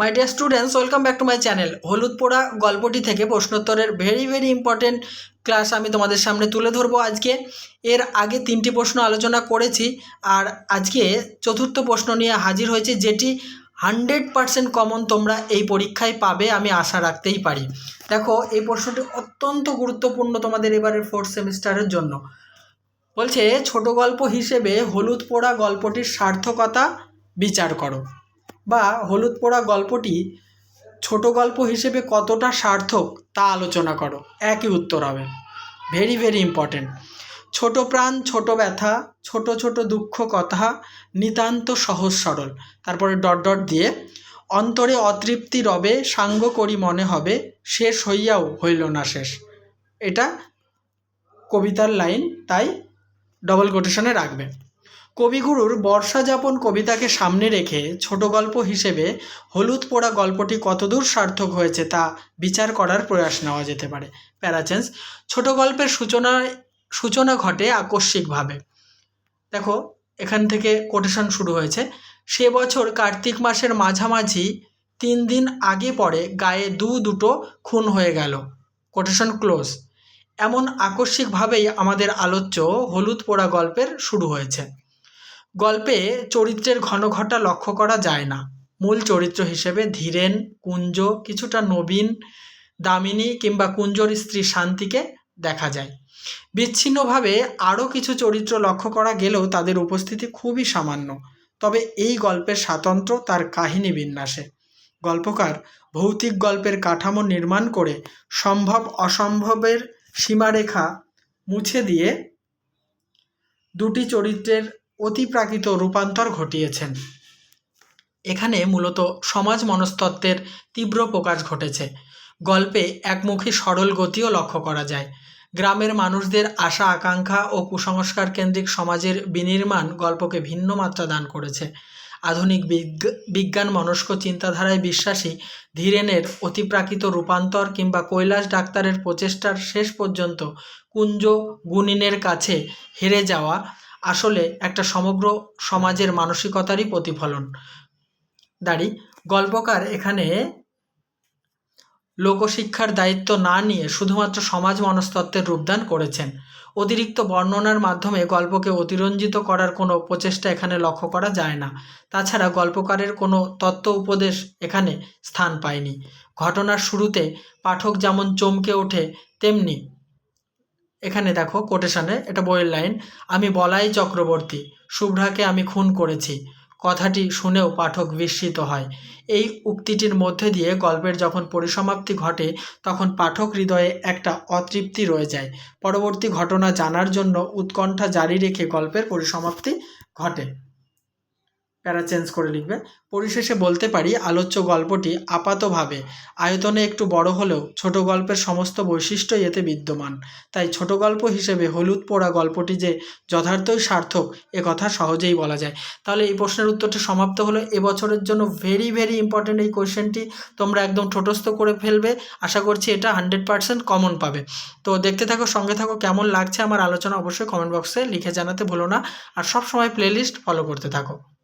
My dear students welcome back to my channel হলুদ পোড়া গল্পটি থেকে প্রশ্নোত্তরের ভেরি ভেরি ইম্পর্টেন্ট ক্লাস আমি তোমাদের সামনে তুলে ধরবো আজকে। এর আগে তিনটি প্রশ্ন আলোচনা করেছি আর আজকে চতুর্থ প্রশ্ন নিয়ে হাজির হয়েছে যেটি হান্ড্রেড পারসেন্ট কমন তোমরা এই পরীক্ষায় পাবে, আমি আশা রাখতেই পারি। দেখো, এই প্রশ্নটি অত্যন্ত গুরুত্বপূর্ণ তোমাদের এবারের ফোর্থ সেমিস্টারের জন্য। বলছে, ছোট গল্প হিসেবে হলুদ পোড়া গল্পটির সার্থকতা বিচার করো। বা হলুদ পোড়া গল্পটি ছোট গল্প হিসেবে কতটা সার্থক তা আলোচনা করো। একই উত্তর হবে। ভেরি ভেরি ইম্পর্ট্যান্ট ছোট প্রাণ, ছোট ব্যথা, ছোট ছোট দুঃখ কথা নিতান্ত সহজ সরল। তারপরে ডট ডট দিয়ে, অন্তরে অতৃপ্তি রবে, সাঙ্গ করি মনে হবে, শেষ হইয়াও হইল না শেষ। এটা কবিতার লাইন, তাই ডবল কোটেশনে রাখবে। কবিগুরুর বর্ষাযাপন কবিতাকে সামনে রেখে ছোট গল্প হিসেবে হলুদ পোড়া গল্পটি কতদূর সার্থক হয়েছে তা বিচার করার প্রয়াস নেওয়া যেতে পারে। প্যারাচেন্স, ছোট গল্পের সূচনায় সূচনা ঘটে আকস্মিকভাবে। দেখো, এখান থেকে কোটেশন শুরু হয়েছে। সে বছর কার্তিক মাসের মাঝামাঝি তিন দিন আগে পরে গায়ে দু দুটো খুন হয়ে গেল। কোটেশন ক্লোজ এমন আকস্মিকভাবেই আমাদের আলোচ্য হলুদ পোড়া গল্পের শুরু হয়েছে। গল্পে চরিত্রের ঘনঘটা লক্ষ্য করা যায় না। মূল চরিত্র হিসেবে ধীরেন, কুঞ্জ কিছুটা নবীন, দামিনী কিংবা কুঞ্জর স্ত্রী শান্তিকে দেখা যায়। বিচ্ছিন্নভাবে আরও কিছু চরিত্র লক্ষ্য করা গেলেও তাদের উপস্থিতি খুবই সামান্য। তবে এই গল্পের স্বাতন্ত্র্য তার কাহিনী বিন্যাসে। গল্পকার ভৌতিক গল্পের কাঠামো নির্মাণ করে সম্ভব অসম্ভবের সীমারেখা মুছে দিয়ে দুটি চরিত্রের অতিপ্রাকৃত রূপান্তর ঘটিয়েছেন। এখানে মূলত সমাজ মনস্তত্ত্বের তীব্র প্রকাশ ঘটেছে। গল্পে একমুখী সরল গতিও লক্ষ্য করা যায়। গ্রামের মানুষদের আশা, আকাঙ্ক্ষা ও কুসংস্কার কেন্দ্রিক সমাজের বিনির্মাণ গল্পকে ভিন্ন মাত্রা দান করেছে। আধুনিক বিজ্ঞান মনস্ক চিন্তাধারায় বিশ্বাসী ধীরেনের অতিপ্রাকৃত রূপান্তর কিংবা কৈলাস ডাক্তারের প্রচেষ্টার শেষ পর্যন্ত কুঞ্জ গুণিনের কাছে হেরে যাওয়া আসলে একটা সমগ্র সমাজের মানসিকতারই প্রতিফলন। দাঁড়ি, গল্পকার এখানে লোকশিক্ষার দায়িত্ব না নিয়ে শুধুমাত্র সমাজ মনস্তত্ত্বের রূপদান করেছেন। অতিরিক্ত বর্ণনার মাধ্যমে গল্পকে অতিরঞ্জিত করার কোনো প্রচেষ্টা এখানে লক্ষ্য করা যায় না। তাছাড়া গল্পকারের কোনো তত্ত্ব উপদেশ এখানে স্থান পায়নি। ঘটনার শুরুতে পাঠক যেমন চমকে ওঠে, তেমনি এখানে দেখো কোটেশনে এটা বইয়ের লাইন আমি বলাই চক্রবর্তী, শুভ্রাকে আমি খুন করেছি। কথাটি শুনেও পাঠক বিস্মিত হয়। এই উক্তিটির মধ্যে দিয়ে গল্পের যখন পরিসমাপ্তি ঘটে, তখন পাঠক হৃদয়ে একটা অতৃপ্তি রয়ে যায়। পরবর্তী ঘটনা জানার জন্য উৎকণ্ঠা জারি রেখে গল্পের পরিসমাপ্তি ঘটে। প্যারা চেঞ্জ করে লিখবে। পরিশেষে বলতে পারি, আলোচ্য গল্পটি আপাতভাবে আয়তনে একটু বড় হলেও ছোট গল্পের সমস্ত বৈশিষ্ট্যই এতে বিদ্যমান। তাই ছোট গল্প হিসেবে হলুদ পোড়া গল্পটি যে যথার্থই সার্থক, এ কথা সহজেই বলা যায়। তাহলে এই প্রশ্নের উত্তরটি সমাপ্ত হলো। এবছরের জন্য ভেরি ভেরি ইম্পর্টেন্ট এই কোয়েশ্চেনটি তোমরা একদম ঠোঁটস্থ করে ফেলবে। আশা করছি এটা হান্ড্রেড পার্সেন্ট কমন পাবে। তো দেখতে থাকো, সঙ্গে থাকো, কেমন লাগছে আমার আলোচনা অবশ্যই কমেন্ট বক্সে লিখে জানাতে ভুলো না। আর সব সময় প্লেলিস্ট ফলো করতে থাকো।